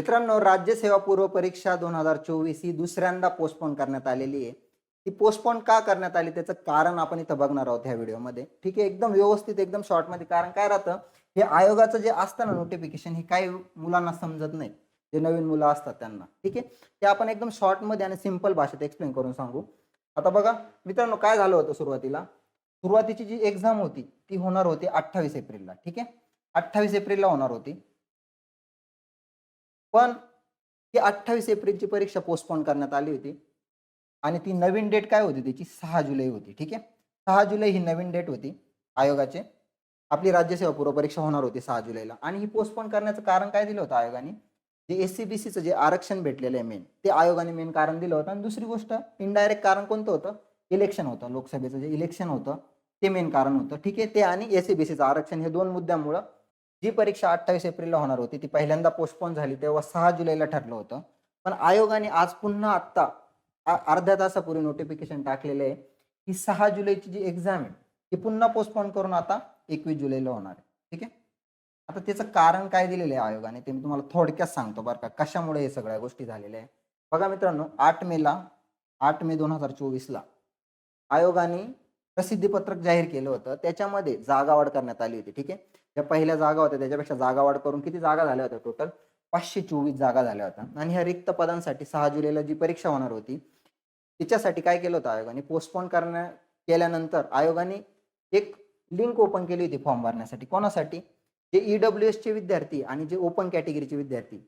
मित्रांनो राज्य सेवा पूर्व परीक्षा दोन हजार चोवीस ही दुसऱ्यांदा पोस्टपोन करण्यात आलेली आहे. ती पोस्टपोन का करण्यात आली त्याचं कारण आपण इथं बघणार आहोत ह्या व्हिडिओमध्ये. ठीक आहे एकदम व्यवस्थित एकदम शॉर्टमध्ये कारण काय राहतं हे आयोगाचं जे असतं ना नोटिफिकेशन हे काही मुलांना समजत नाही. जे नवीन मुलं असतात त्यांना. ठीक आहे? ते आपण एकदम शॉर्टमध्ये आणि सिंपल भाषेत एक्सप्लेन करून सांगू. आता बघा मित्रांनो काय झालं होतं सुरुवातीला? सुरुवातीची जी एक्झाम होती ती होणार होती अठ्ठावीस एप्रिलला. ठीक आहे? अठ्ठावीस एप्रिलला होणार होती. पण ती अठ्ठावीस एप्रिलची परीक्षा पोस्टपोन करण्यात आली होती. आणि ती नवीन डेट काय होती? त्याची सहा जुलै होती. ठीक आहे? सहा जुलै ही नवीन डेट होती आयोगाचे. आपली राज्यसेवा पूर्व परीक्षा होणार होती सहा जुलैला. आणि ही पोस्टपोन करण्याचं कारण काय दिलं होतं आयोगाने? जे एस सी बी सीचं जे आरक्षण भेटलेलं आहे मेन ते आयोगाने मेन कारण दिलं होतं. आणि दुसरी गोष्ट इनडायरेक्ट कारण कोणतं होतं? इलेक्शन होतं. लोकसभेचं जे इलेक्शन होतं ते मेन कारण होतं. ठीक आहे? ते आणि एस सी बी सीचं आरक्षण हे दोन मुद्द्यामुळं जी परीक्षा अठ्ठावीस एप्रिलला होणार होती ती पहिल्यांदा पोस्टपोन झाली तेव्हा सहा जुलैला ठरलं होतं. पण आयोगाने आज पुन्हा आत्ता अर्ध्या तासापूर्वी नोटिफिकेशन टाकलेलं आहे की सहा जुलैची जी एक्झाम आहे ती पुन्हा पोस्टपोन करून आता एकवीस जुलैला होणार आहे. ठीक आहे? आता त्याचं कारण काय दिलेलं आहे आयोगाने ते मी तुम्हाला थोडक्यात सांगतो बरं का कशामुळे हे सगळ्या गोष्टी झालेल्या आहे बघा मित्रांनो आठ मेला आठ मे दोन हजार चोवीसला आयोगाने प्रसिद्धीपत्रक जाहीर केलं होतं त्याच्यामध्ये जागावाढ करण्यात आली होती. ठीक आहे? ज्या पहिल्या जागा होत्या त्याच्यापेक्षा जागावाढ करून किती जागा झाल्या होत्या टोटल पाचशे चोवीस जागा झाल्या होत्या. आणि ह्या रिक्त पदांसाठी सहा जुलैला जी परीक्षा होणार होती तिच्यासाठी काय केलं होतं आयोगाने? पोस्टपोन करण्या केल्यानंतर आयोगाने एक लिंक ओपन केली होती फॉर्म भरण्यासाठी. कोणासाठी? जे ईडब्ल्यू एसचे विद्यार्थी आणि जे ओपन कॅटेगरीचे विद्यार्थी.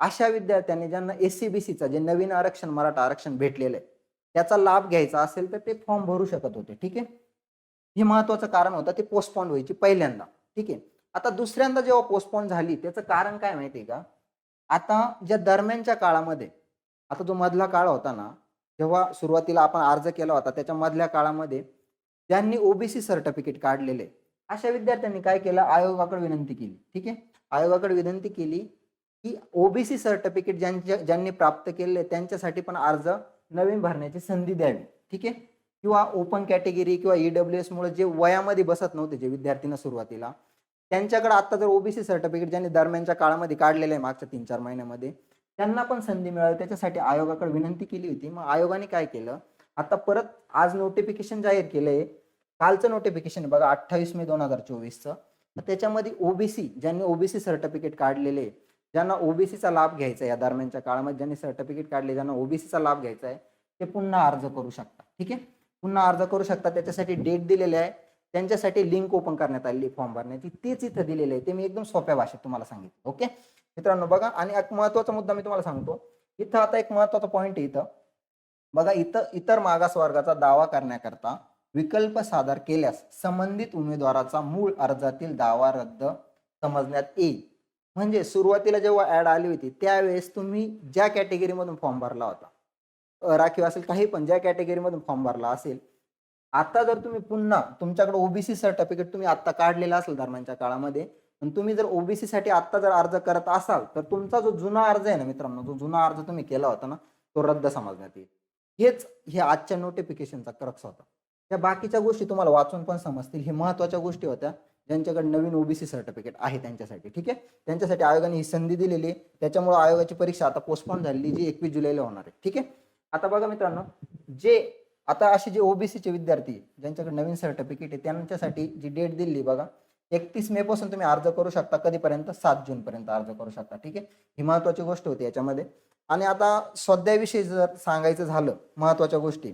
अशा विद्यार्थ्यांनी ज्यांना एस सी बी सीचा जे नवीन आरक्षण मराठा आरक्षण भेटलेलं आहे त्याचा लाभ घ्यायचा असेल तर ते फॉर्म भरू शकत होते. ठीक आहे? हे महत्वाचं कारण होतं ते पोस्टपोन व्हायची पहिल्यांदा. ठीक आहे. आता दुसऱ्यांदा जेव्हा पोस्टपोन झाली त्याचं कारण काय माहिती आहे का? आता ज्या दरम्यानच्या काळामध्ये आता जो मधला काळ होता ना जेव्हा सुरुवातीला आपण अर्ज केला होता त्याच्या मधल्या काळामध्ये ज्यांनी ओबीसी सर्टिफिकेट काढलेले अशा विद्यार्थ्यांनी काय केलं? आयोगाकडे विनंती केली. ठीक आहे? आयोगाकडे विनंती केली की ओबीसी सर्टिफिकेट ज्यांच्या ज्यांनी प्राप्त केले त्यांच्यासाठी पण अर्ज नवीन भरण्याची संधी द्यावी. ठीक आहे? किंवा ओपन कॅटेगरी किंवा ईडब्ल्यू एस मुळे जे वयामध्ये बसत नव्हते जे विद्यार्थ्यांना सुरुवातीला त्यांच्याकडे आता जर ओबीसी सर्टिफिकेट ज्यांनी दरम्यानच्या काळामध्ये काढलेलं आहे मागच्या तीन चार महिन्यामध्ये त्यांना पण संधी मिळावी त्याच्यासाठी आयोगाकडे विनंती केली होती. मग आयोगाने काय केलं? आता परत आज नोटिफिकेशन जाहीर केलंय. कालचं नोटिफिकेशन आहे बघा अठ्ठावीस मे दोन हजार चोवीसचं. त्याच्यामध्ये ओबीसी ज्यांनी ओबीसी सर्टिफिकेट काढलेले आहे, ज्यांना ओबीसीचा लाभ घ्यायचा आहे या दरम्यानच्या काळामध्ये ज्यांनी सर्टिफिकेट काढले ज्यांना ओबीसीचा लाभ घ्यायचा आहे ते पुन्हा अर्ज करू शकता ठीक आहे? पुन्हा अर्ज करू शकता. त्याच्यासाठी डेट दिलेली आहे. त्यांच्यासाठी लिंक ओपन करण्यात आलेली फॉर्म भरण्याची. तेच इथं दिलेलं आहे. ते मी एकदम सोप्या भाषेत तुम्हाला सांगितलं. ओके मित्रांनो बघा. आणि एक महत्त्वाचा मुद्दा मी तुम्हाला सांगतो. इथं आता एक महत्त्वाचा पॉईंट आहे इथं. बघा इथं इतर मागास वर्गाचा दावा करण्याकरता विकल्प सादर केल्यास संबंधित उमेदवाराचा मूळ अर्जातील दावा रद्द समजण्यात येईल. म्हणजे सुरुवातीला जेव्हा ऍड आली होती त्यावेळेस तुम्ही ज्या कॅटेगरीमधून फॉर्म भरला होता राखीव असेल काही पण ज्या कॅटेगरीमधून फॉर्म भरला असेल. आता जर तुम्ही पुन्हा तुमच्याकडे ओबीसी सर्टिफिकेट तुम्ही आता काढलेलं असेल दरम्यानच्या काळामध्ये आणि तुम्ही जर ओबीसी साठी आता जर अर्ज करत असाल तर तुमचा जो जुना अर्ज आहे ना मित्रांनो जो जुना अर्ज तुम्ही केला होता ना तो रद्द समजण्यात येईल. हेच हे आजच्या नोटिफिकेशनचा क्रक्स होता. त्या बाकीच्या गोष्टी तुम्हाला वाचून पण समजतील. हे महत्त्वाच्या गोष्टी होत्या ज्यांच्याकडे नवीन ओबीसी सर्टिफिकेट आहे त्यांच्यासाठी ठीक आहे? त्यांच्यासाठी आयोगाने ही संधी दिलेली आहे. त्याच्यामुळे आयोगाची परीक्षा आता पोस्टपोन झालेली जी एकवीस जुलैला होणार आहे ठीक आहे? आता बघा मित्रांनो जे आता असे जे ओबीसीचे विद्यार्थी ज्यांच्याकडे नवीन सर्टिफिकेट आहे त्यांच्यासाठी जी डेट दिली बघा एकतीस मे पासून तुम्ही अर्ज करू शकता कधीपर्यंत? सात जून पर्यंत अर्ज करू शकता ठीक आहे? ही महत्वाची गोष्ट होती याच्यामध्ये. आणि आता सध्याविषयी जर सांगायचं झालं महत्त्वाच्या गोष्टी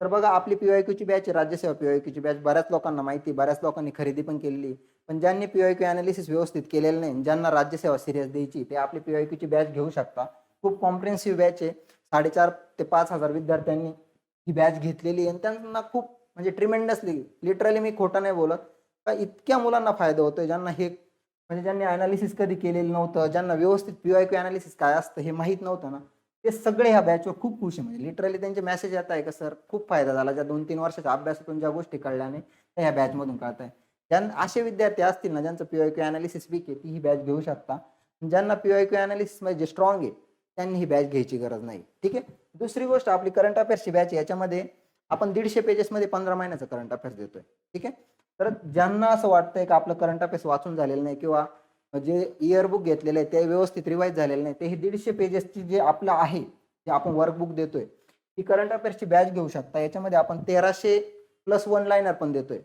तर बघा आपली पीवायक्यूची बॅच आहे राज्यसेवा पीवायक्यूची बॅच बऱ्याच लोकांना माहिती बऱ्याच लोकांनी खरेदी पण केलेली पण ज्यांनी पीवायक्यू अनालिसिस व्यवस्थित केलेलं नाही ज्यांना राज्यसेवा सिरियस द्यायची ते आपली पीवायक्यूची बॅच घेऊ शकता. खूप कॉम्प्रिहेन्सिव्ह बॅच आहे. साडेचार ते पाच हजार विद्यार्थ्यांनी ही बॅच घेतलेली आहे. आणि त्यांना खूप म्हणजे ट्रिमेंडसली लिटरली मी खोटं नाही बोलत का इतक्या मुलांना फायदा होतोय ज्यांना हे म्हणजे ज्यांनी अनालिसिस कधी केलेलं नव्हतं ज्यांना व्यवस्थित पीवायक्यू अनालिसिस काय असतं हे माहीत नव्हतं ना ते सगळे ह्या बॅचवर खूप खुश आहे. म्हणजे लिटरली त्यांचे मेसेज येत आहे का सर खूप फायदा झाला ज्या दोन तीन वर्षाच्या अभ्यासातून ज्या गोष्टी कळल्या नाही त्या ह्या बॅचमधून कळत आहे. ज्यांना असे विद्यार्थी असतील ना ज्यांचं क्यू अनालिसिस वीक आहे ती ही बॅच घेऊ शकता. ज्यांना पीवायक्यू अनालिसिसमध्ये जे स्ट्रॉंग आहे त्यांनी ही बॅच घ्यायची गरज नाही. ठीक आहे? दुसरी गोष्ट आपली करंट अफेअर्सची बॅच याच्यामध्ये आपण दीडशे पेजेसमध्ये पंधरा महिन्याचं करंट अफेअर्स देतोय. ठीक आहे? तर ज्यांना असं वाटतंय की आपलं करंट अफेअर्स वाचून झालेलं नाही किंवा जे इयरबुक घेतलेलं आहे ते व्यवस्थित रिवाईज झालेलं नाही ते हे दीडशे पेजेसची जे आपलं आहे जे आपण वर्कबुक देतोय ती करंट अफेअर्सची बॅच घेऊ शकता. याच्यामध्ये आपण तेराशे प्लस वन लाईनर पण देतोय.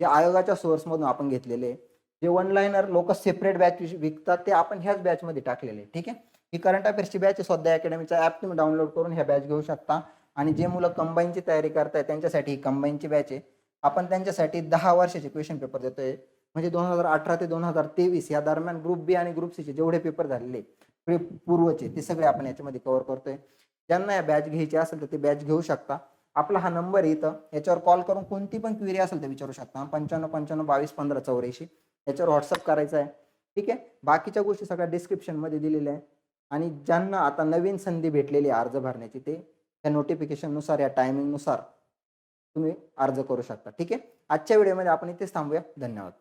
जे आयोगाच्या सोर्समधून आपण घेतलेले जे वन लाईनर लोक सेपरेट बॅच विकतात ते आपण ह्याच बॅचमध्ये टाकलेले. ठीक आहे? ही करंट अफेअर्सची बॅच आहे स्वतः अकॅडमीचा ॲप तुम्ही डाउनलोड करून ह्या बॅच घेऊ शकता. आणि जे मुलं कंबाईनची तयारी करताय त्यांच्यासाठी ही कंबाईनची बॅच आहे. आपण त्यांच्यासाठी दहा वर्षाचे क्वेश्चन पेपर देतोय. म्हणजे दोन हजार अठरा ते दोन हजार तेवीस या दरम्यान ग्रुप बी आणि ग्रुप सीचे जेवढे पेपर झालेले पूर्वचे ते सगळे आपण याच्यामध्ये कव्हर करतोय. ज्यांना या बॅच घ्यायची असेल तर ते बॅच घेऊ शकता. आपला हा नंबर आहे इथं. याच्यावर कॉल करून कोणती पण क्वेरी असेल तर विचारू शकता. पंच्याण्णव पंच्याण्णव बावीस पंधरा चौऱ्याऐंशी याच्यावर व्हॉट्सअप करायचा आहे. ठीक आहे? बाकीच्या गोष्टी सगळ्या डिस्क्रिप्शनमध्ये दिलेल्या आहे आणि ज्यांना आता नवीन संधी भेटलेली अर्ज भरण्याची ते त्या नोटिफिकेशननुसार या टायमिंगनुसार तुम्ही अर्ज करू शकता. ठीक आहे? आजच्या व्हिडिओमध्ये आपण इथेच थांबूया. धन्यवाद.